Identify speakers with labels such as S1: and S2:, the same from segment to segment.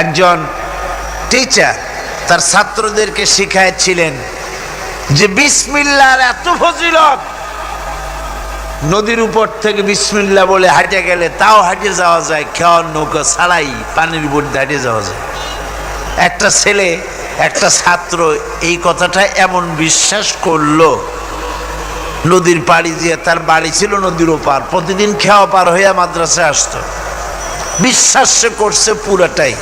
S1: একজন টিচার তার ছাত্রদেরকে শিখাইছিলেন যে বিসমিল্লার এত ফজিলত। নদীর উপর থেকে বিসমিল্লা বলে হাঁটে গেলে তাও হাঁটে যাওয়া যায় খেয়ার নৌকা ছাড়াই পানির উপর হাঁটে যাওয়া যায়। একটা ছেলে, একটা ছাত্র এই কথাটা এমন বিশ্বাস করল, নদীর পাড়ি দিয়ে তার বাড়ি ছিল নদীর ওপার, প্রতিদিন খেওয়া পার হইয়া মাদ্রাসায় আসতো। বিশ্বাস করছে পুরাটাই।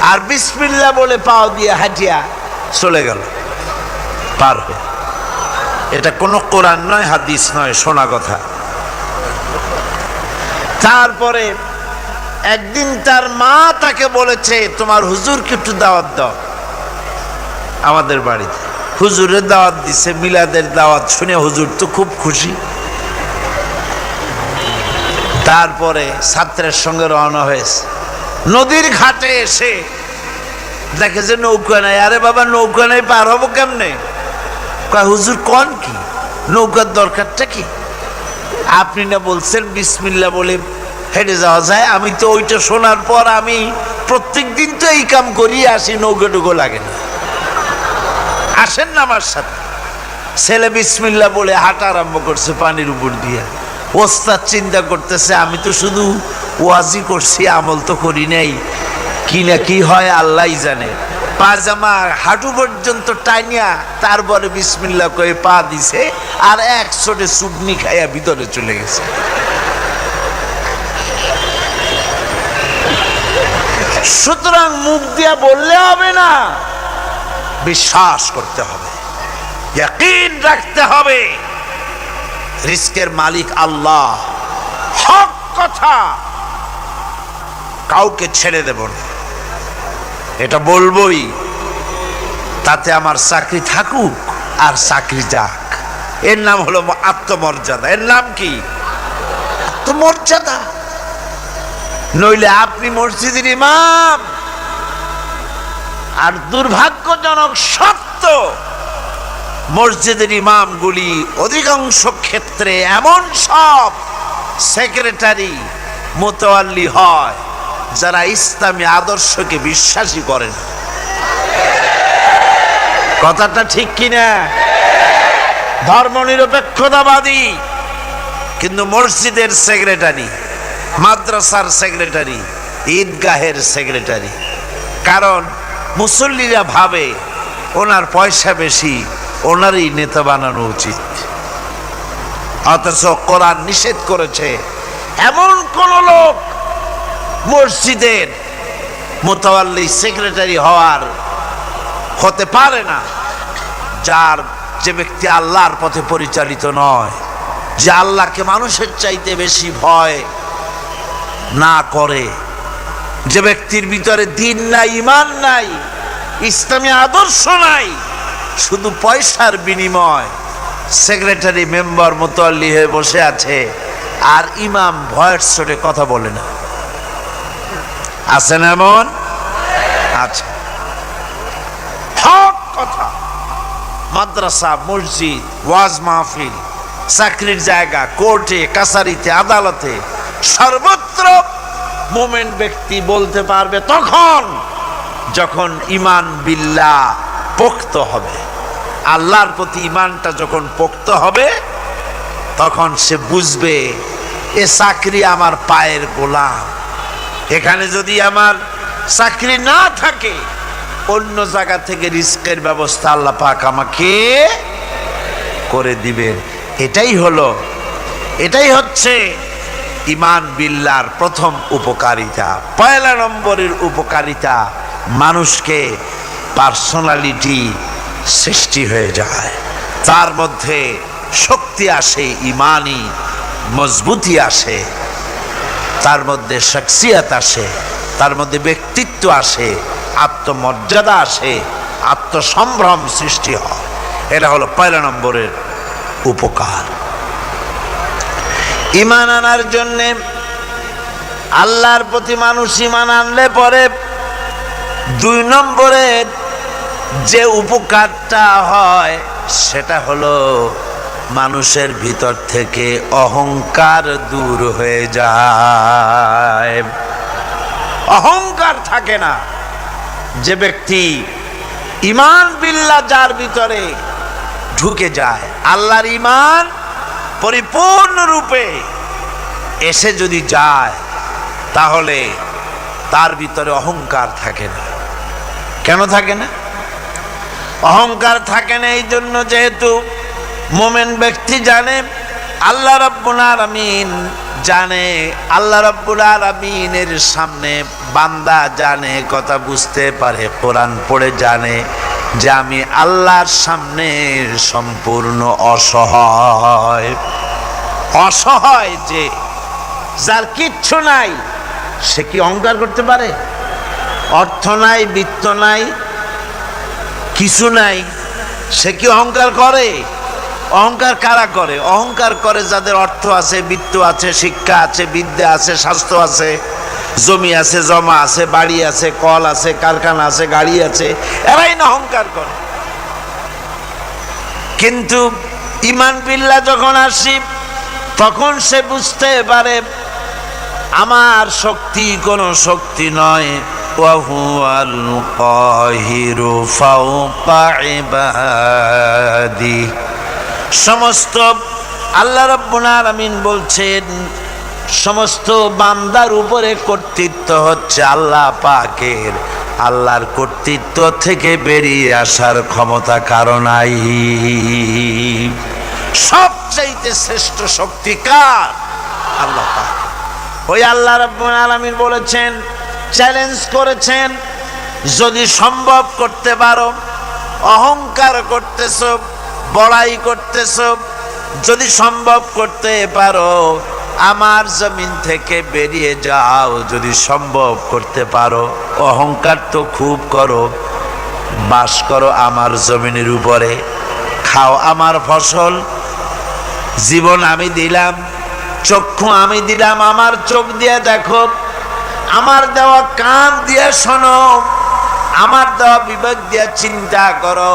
S1: আর বিসমিল্লা বলে পাও দিয়ে হাঁটিয়া চলে গেল। পার হয়ে। এটা কোনো কোরআন নয়, হাদিস নয়, শোনা কথা। তারপরে একদিন তার মা তাকে বলেছে, তোমার হুজুরকে একটু দাওয়াত দাও। আমাদের বাড়িতে। হুজুরের দাওয়াত দিছে, মিলাদের দাওয়াত শুনে হুজুর তো খুব খুশি। তারপরে ছাত্রের সঙ্গে রওনা হয়েছে। নদীর ঘাটে এসে দেখে যে নৌকা নাই। আরে বাবা, নৌকা নাই, পার হব কেমনে? হুজুর, কন কি? নৌকার দরকারটা কি? আপনি না বলছেন বিসমিল্লা বলে হেঁটে যাওয়া যায়। আমি তো ওইটা শোনার পর আমি প্রত্যেক দিন তো এই কাম করি, আসি নৌকা টুকো লাগে না। আসেন না আমার সাথে। ছেলে বিসমিল্লা বলে হাঁটা আরম্ভ করছে পানির উপর দিয়ে। ওস্তাদ চিন্তা করতেছে, আমি তো শুধু ওয়াজি করছি, আমল তো করি নাই। কি না কি হয় আল্লাহ জানে। পাজামা হাঁটু পর্যন্ত টাইনিয়া, তারপরে বিসমিল্লা করে পা দিছে, আর এক ছোটে চুবনি খাইয়া ভিতরে চলে গেছে। সুতরাং মুখ দিয়া বললে হবে না, বিশ্বাস করতে হবে। ইয়াকিন রাখতে হবে। রিস্কের মালিক আল্লাহ। হক কথা। কাউকে ছেড়ে দেব না। এটা বলবই, তাতে আমার চাকরি থাকুক আর চাকরি যাক। এর নাম হলো আত্মমর্যাদা। এর নাম কি? আত্মমর্যাদা। নইলে আপনি মসজিদের ইমাম। আর দুর্ভাগ্যজনক সত্য, মসজিদের ইমামগুলি অধিকাংশ ক্ষেত্রে এমন সব সেক্রেটারি মোতোয়াল্লি হয়। যারা ইসলামী আদর্শকে বিশ্বাসী করেন। কথাটা ঠিক কিনা? ধর্ম নিরপেক্ষতাবাদী কিন্তু মসজিদের সেক্রেটারি, মাদ্রাসার সেক্রেটারি, ঈদগাহের সেক্রেটারি। কারণ মুসল্লিরা ভাবে ওনার পয়সা বেশি, ওনারই নেতা বানানো উচিত। অথচ কোরআন নিষেধ করেছে, এমন কোন লোক মসজিদের মোতাবাল্লি সেক্রেটারি হওয়ার হতে পারে না, যার যে ব্যক্তি আল্লাহর পথে পরিচালিত নয়, যে আল্লাহকে মানুষের চাইতে বেশি ভয় না করে, যে ব্যক্তির ভিতরে দিন নাই ইমান নাই, ইসলামী আদর্শ নাই, শুধু পয়সার বিনিময় সেক্রেটারি মেম্বার মোতাল্লি হয়ে বসে আছে, আর ইমাম ভয়ের চোটে কথা বলে না। আছেন এমন? আচ্ছা। হক কথা। মাদ্রাসা, মসজিদ, ওয়াজ মাহফিল, চাকরির জায়গা, কোর্টে, কাছারিতে, আদালতে, সর্বত্র মোমেন্ট ব্যক্তি বলতে পারবে তখন যখন ইমান বিল্লা পোক্ত হবে। আল্লাহর প্রতি ইমানটা যখন পোক্ত হবে, তখন সে বুঝবে, এ চাকরি আমার পায়ের গোলাম। এখানে যদি আমার চাকরি না থাকে, অন্য জায়গা থেকে রিস্কের ব্যবস্থা আল্লাহ পাক আমাকে করে দিবেন। এটাই হলো, এটাই হচ্ছে ইমান বিল্লার প্রথম উপকারিতা। পয়লা নম্বরের উপকারিতা, মানুষকে পার্সোনালিটি সৃষ্টি হয়ে যায়। তার মধ্যে শক্তি আসে, ইমানই মজবুতি আসে। তার মধ্যে শখসিয়াত আসে, তার মধ্যে ব্যক্তিত্ব আসে, আত্মমর্যাদা আসে, আত্মসম্ভ্রম সৃষ্টি হয়। এটা হলো পয়লা নম্বরের উপকার। ইমান আনার জন্যে আল্লাহর প্রতি মানুষ ইমান আনলে পরে দুই নম্বরের যে উপকারটা হয়, সেটা হলো মানুষের ভিতর থেকে অহংকার দূর হয়ে যায়। অহংকার থাকে না। যে ব্যক্তি ইমান বিল্লা যার ভিতরে ঢুকে যায়, আল্লাহর ইমান পরিপূর্ণরূপে এসে যদি যায়, তাহলে তার ভিতরে অহংকার থাকে না। কেন থাকে না? অহংকার থাকে না এই জন্য যেহেতু মোমেন ব্যক্তি জানে, আল্লাহ রব্বুল আলামিন জানে, আল্লাহ রব্বুল আলামিনের সামনে বান্দা জানে, কথা বুঝতে পারে, কোরআন পড়ে জানে যে আমি আল্লাহর সামনে সম্পূর্ণ অসহায়। অসহায় যে, যার কিচ্ছু নাই, সে কি অহংকার করতে পারে? অর্থ নাই, বৃত্ত নাই, কিছু নাই, সে কি অহংকার করে? অহংকার কারা করে অহংকার করে যাদের অর্থ আছে বৃত্ত আছে শিক্ষা আছে বিদ্যা আছে স্বাস্থ্য আছে জমি আছে জমা আছে বাড়ি আছে কল আছে কারখানা আছে গাড়ি আছে এরাই না অহংকার করে কিন্তু ইমান বিল্লা যখন আসি তখন সে বুঝতে পারে আমার শক্তি কোনো শক্তি নয় وهو القاهر فوق عباده সমস্ত আল্লাহ রব্বুল আলামিন বলছেন, সমস্ত বান্দার উপরে কর্তৃত্ব হচ্ছে আল্লাহ পাকের। আল্লাহর কর্তৃত্ব থেকে বেরিয়ে আসার ক্ষমতা কারণাই সবচাইতে শ্রেষ্ঠ শক্তি কার? আল্লাহ পাক। ওই আল্লাহ রব্বুল আলামিন বলেছেন, চ্যালেঞ্জ করেছেন, যদি সম্ভব করতে পারো, অহংকার করতেছ বড়াই করতেছ, যদি সম্ভব করতে পারো, আমার জমিন থেকে বেরিয়ে যাও, যদি সম্ভব করতে পারো। অহংকার তো খুব করো, বাস করো আমার জমিনের উপরে, খাও আমার ফসল। জীবন আমি দিলাম, চক্ষু আমি দিলাম, আমার চোখ দিয়ে দেখো, আমার দেওয়া কান দিয়ে শোনো, আমার দেওয়া বিবেক দিয়ে চিন্তা করো।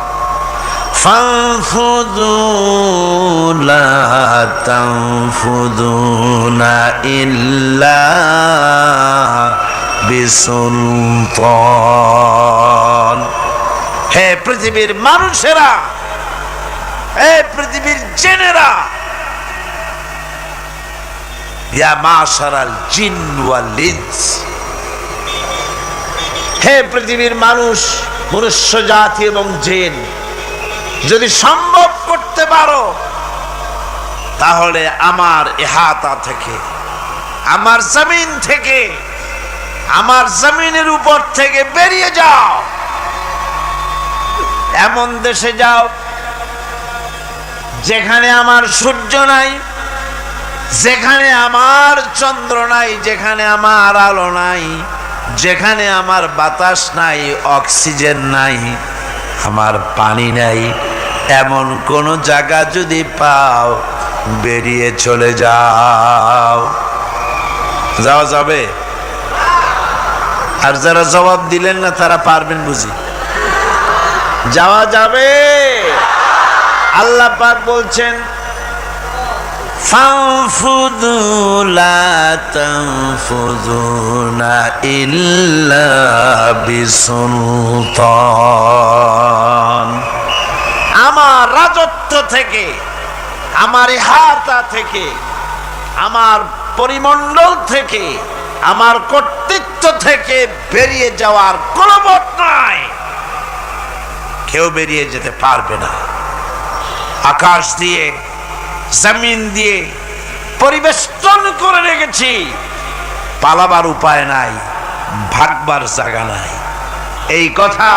S1: فانفذوا لا تنفذون إلا بسلطان হে পৃথিবীর মানুষেরা হে পৃথিবীর জেনেরা ইয়া মাশারাল জিন ওয়াল ইনস হে পৃথিবীর মানুষ মনুষ্য জাতি এবং জিন যদি সম্ভব করতে পারো, তাহলে আমার এহাতা থেকে, আমার জমিন থেকে, আমার জমিনের উপর থেকে বেরিয়ে যাও। এমন দেশে যাও, যেখানে আমার সূর্য নাই, যেখানে আমার চন্দ্র নাই, যেখানে আমার আলো নাই, যেখানে আমার বাতাস নাই, অক্সিজেন নাই। আমার পানি নাই। এমন কোন জায়গা যদি পাও, বেরিয়ে চলে যাও। যাওয়া যাবে? আর যারা জবাব দিলেন না, তারা পারবেন বুঝি। যাওয়া যাবে। আল্লাহ পাক বলছেন فانفذوا لا تنفذون إلا بسلطان আমার রাজত্ব থেকে আমার হাতা থেকে আমার পরিমণ্ডল থেকে আমার কর্তৃত্ব থেকে বেরিয়ে যাওয়ার কোনো মত নাই কেউ বেরিয়ে যেতে পারবে না আকাশ দিয়ে জমিন দিয়ে পরিবেষ্টন করে রেখেছি। পালাবার উপায় নাই, ভাগবার জায়গা নাই। এই কথা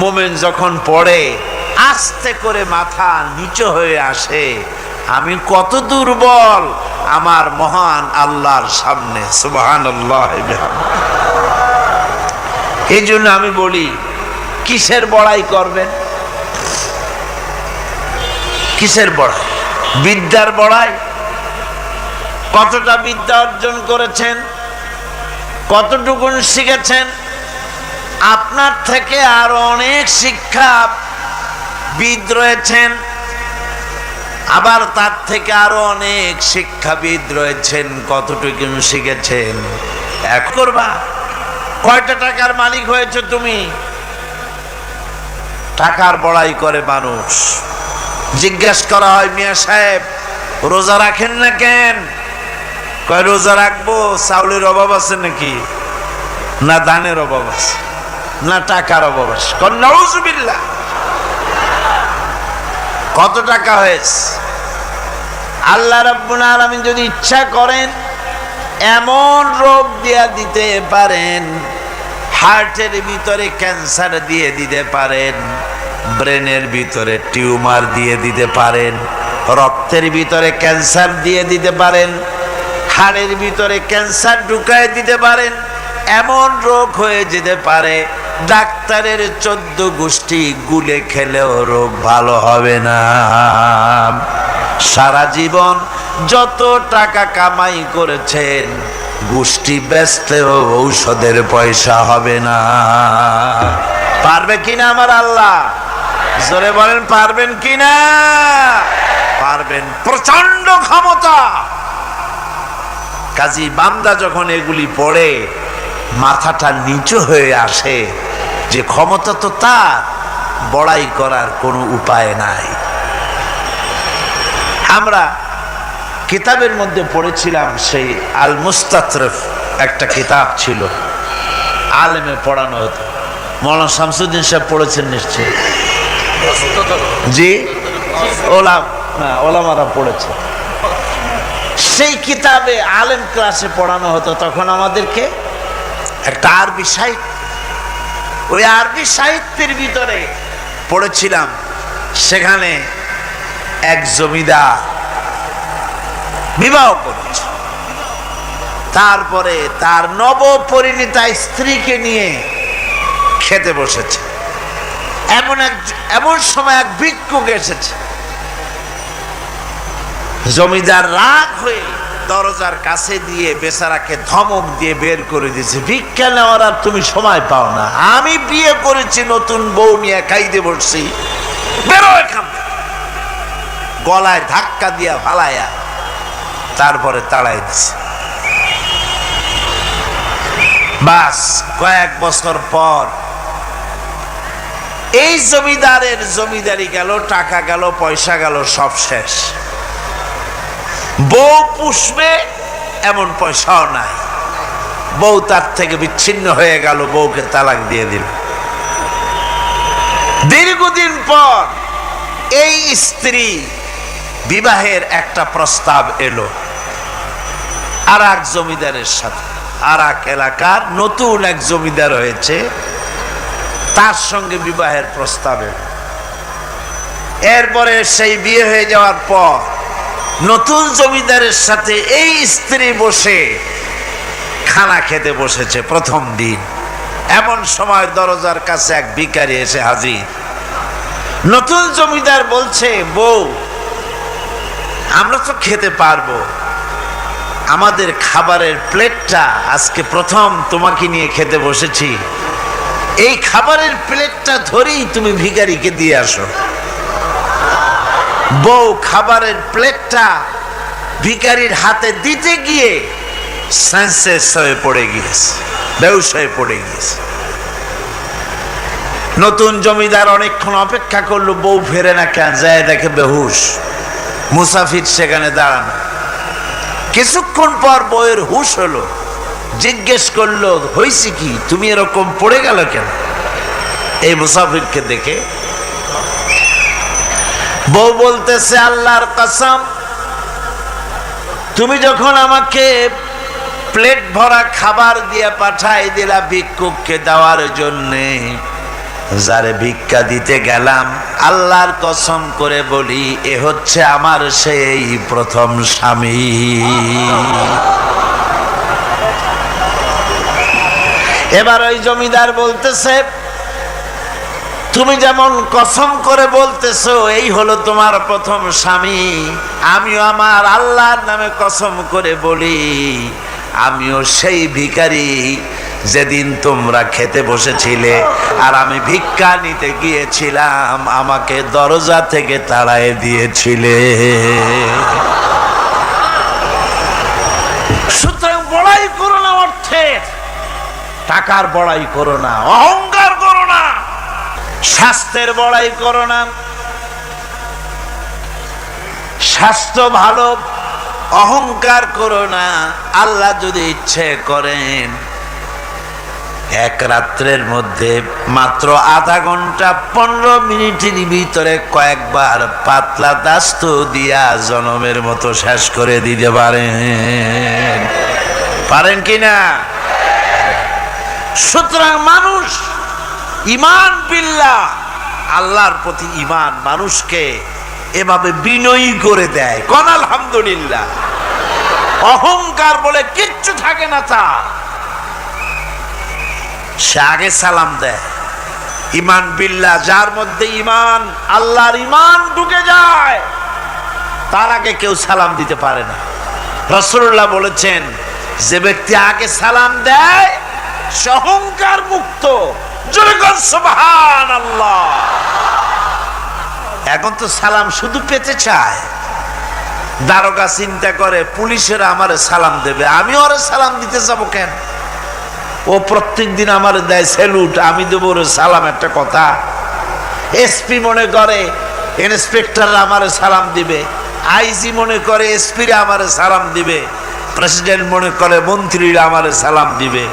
S1: মোমেন যখন পড়ে, আস্তে করে মাথা নিচু হয়ে আসে, আমি কত দুর্বল আমার মহান আল্লাহর সামনে সুবাহান এই জন্য আমি বলি, কিসের বড়াই করবেন? কিসের বড়াই? বিদ্যার বড়াই। কতটা বিদ্যা অর্জন করেছেন, কতটুকুন শিখেছেন, আপনার থেকে আরও অনেক শিক্ষা বিদ রয়েছেন, আবার তার থেকে আরও অনেক শিক্ষাবিদ রয়েছেন কতটুকু শিখেছেন। এক করবা, কয়টা টাকার মালিক হয়েছে তুমি? টাকার বড়াই করে মানুষ। জিজ্ঞেস করা হয়, মিয়া সাহেব, রোজা রাখেন না কেন? কয়, রোজা রাখব, চাউলের অভাব আছে নাকি? না দানের অভাব আছে, না টাকার অভাব আছে। কন নউজুবিল্লাহ। কত টাকা হয়েছে? আল্লাহ রাব্বুল আলামিন যদি ইচ্ছা করেন, এমন রোগ দিয়া দিতে পারেন, হার্টের ভিতরে ক্যান্সার দিয়ে দিতে পারেন। ব্রেনের ভিতরে টিউমার দিয়ে দিতে পারেন, রক্তের ভিতরে ক্যান্সার দিয়ে দিতে পারেন, হাড়ের ভিতরে ক্যান্সার ঢুকায় দিতে পারেন, এমন রোগ হয়ে যেতে পারে, ডাক্তারের চোদ্দ গোষ্ঠী গুলে খেলেও রোগ ভালো হবে না। সারা জীবন যত টাকা কামাই করেছেন, গোষ্ঠী বেচলেও ঔষধের পয়সা হবে না। পারবে কিনা আমার আল্লাহ? জোরে বলেন, পারবেন কিনা পারবেন প্রচণ্ড ক্ষমতা। কাজী বান্দা যখন এগুলি পড়ে, মাথাটা নিচু হয়ে আসে, যে ক্ষমতা তো তার, বড়াই করার কোনো উপায় নাই। আমরা কিতাবের মধ্যে পড়েছিলাম সেই আল মুস্তাতরফ একটা কিতাব ছিল। আলেমে পড়ানো হতো। মৌলানা শামসুদ্দিন সাহেব পড়েছেন নিশ্চয় জি? ওলাম হ্যাঁ ওলামারা পড়েছে। সেই কিতাবে আলেম ক্লাসে পড়ানো হতো, তখন আমাদেরকে একটা আরবি সাহিত্য, ওই আরবি সাহিত্যের ভিতরে পড়েছিলাম। সেখানে এক জমিদার বিবাহ করেছে। তারপরে তার নব নবপরিণীতা স্ত্রীকে নিয়ে খেতে বসেছে। এমন এক, এমন সময় এক ভিক্ষুক এসেছে। জমিদার রাগ হয়ে দরজার কাছে দিয়ে বেচারাকে ধমক দিয়ে বের করে দিয়েছে, ভিক্ষা নেওয়ার আর তুমি সময় পাও না। আমি বিয়ে করেছি, নতুন বউ নিয়ে খাইতে বসছি। বেরো এখান গলায় ধাক্কা দিয়া ফালাইয়া তারপরে তাড়াই দিছে। বাস, কয়েক বছর পর এই জমিদারের জমিদারি গেল, টাকা গেল, পয়সা গেল, সব শেষ। বউ পুষবে, এমন পয়সাও নাই। বউ তার থেকে বিচ্ছিন্ন হয়ে গেল, বউকে তালাক দিয়ে দিল। দীর্ঘদিন পর এই স্ত্রী বিবাহের একটা প্রস্তাব এলো। আর এক জমিদারের সাথে আর এক এলাকার নতুন এক জমিদার হয়েছে। তার সঙ্গে বিবাহের প্রস্তাবে। এরপরে সেই বিয়ে হয়ে যাওয়ার পর নতুন জমিদারের সাথে এই স্ত্রী বসে খানা খেতে বসেছে প্রথম দিন। এমন সময় দরজার কাছে এক ভিখারি এসে হাজির। নতুন জমিদার বলছে, বউ, আমরা তো খেতে পারব। আমাদের খাবারের প্লেটটা আজকে প্রথম তোমাকে নিয়ে খেতে বসেছি। এই খাবারের প্লেটটা ধরেই তুমি ভিখারিকে দিয়ে আসো। বউ খাবারের প্লেটটা ভিখারির হাতে দিতে গিয়ে সেন্সেস হয়ে পড়ে গিয়েছে হয়ে পড়ে গিয়েছে। নতুন জমিদার অনেকক্ষণ অপেক্ষা করল, বউ ফেরে না কেন? যায় দেখে বেহুশ, মুসাফির সেখানে দাঁড়ানো। কিছুক্ষণ পর বউয়ের হুশ হলো। জিজ্ঞেস করল হয়েছে কি? তুমি এরকম পড়ে গেল কেন? এই মুসাফিরকে দেখে বউ বলতেছে, আল্লাহর কসম, তুমি যখন আমাকে প্লেট ভরা খাবার দিয়ে পাঠাই দিলা ভিক্ষুককে দেওয়ার জন্যে, যারে ভিক্ষা দিতে গেলাম, আল্লাহর কসম করে বলি, এ হচ্ছে আমার সেই প্রথম স্বামী। এবার ওই জমিদার বলতেছে, তুমি যেমন কসম করে বলতেছো, এই হলো তোমার প্রথম স্বামী। আমিও আমার আল্লাহর নামে কসম করে বলি, আমিও সেই ভিখারি যেদিন তোমরা খেতে বসেছিলে আর আমি ভিক্ষা নিতে গিয়েছিলাম, আমাকে দরজা থেকে তাড়ায় দিয়েছিলে। সুতরাং বড়াই করো না অর্থের টাকার বড়াই করো না, অহংকার করো না, স্বাস্থ্যের বড়াই করো না। স্বাস্থ্য ভালো, অহংকার করো না, আল্লাহ যদি ইচ্ছে করেন। এক রাত্রের মধ্যে মাত্র আধা ঘণ্টা পনেরো মিনিটের ভিতরে কয়েকবার পাতলা দাস্ত দিয়া জনমের মতো শেষ করে দিতে পারেন। পারেন কি না? সুতরাং মানুষ ইমান বিল্লাহ, আল্লাহর প্রতি ইমান মানুষকে এভাবে বিনয়ী করে দেয়। কন আলহামদুলিল্লাহ। অহংকার বলে কিচ্ছু থাকে না তা সে আগে সালাম দেয়। ইমান বিল্লা যার মধ্যে ইমান আল্লাহর ইমান ঢুকে যায়, তার আগে কেউ সালাম দিতে পারে না। রসুল্লাহ বলেছেন, যে ব্যক্তি আগে সালাম দেয় সহংকার মুক্ত। আল্লাহ এখন তো সালাম শুধু পেতে চায়। দারোগা চিন্তা করে, পুলিশেরা আমারে সালাম দেবে আমি ওরে সালাম দিতে যাব কেন? ও প্রত্যেক দিন আমার দেয় স্যালুট আমি দেব ওর সালাম, একটা কথা। এসপি মনে করে ইন্সপেক্টর আমার সালাম দিবে। আইজি মনে করে এসপিরা আমার সালাম দিবে। প্রেসিডেন্ট মনে করে, মন্ত্রীরা আমার সালাম দিবে।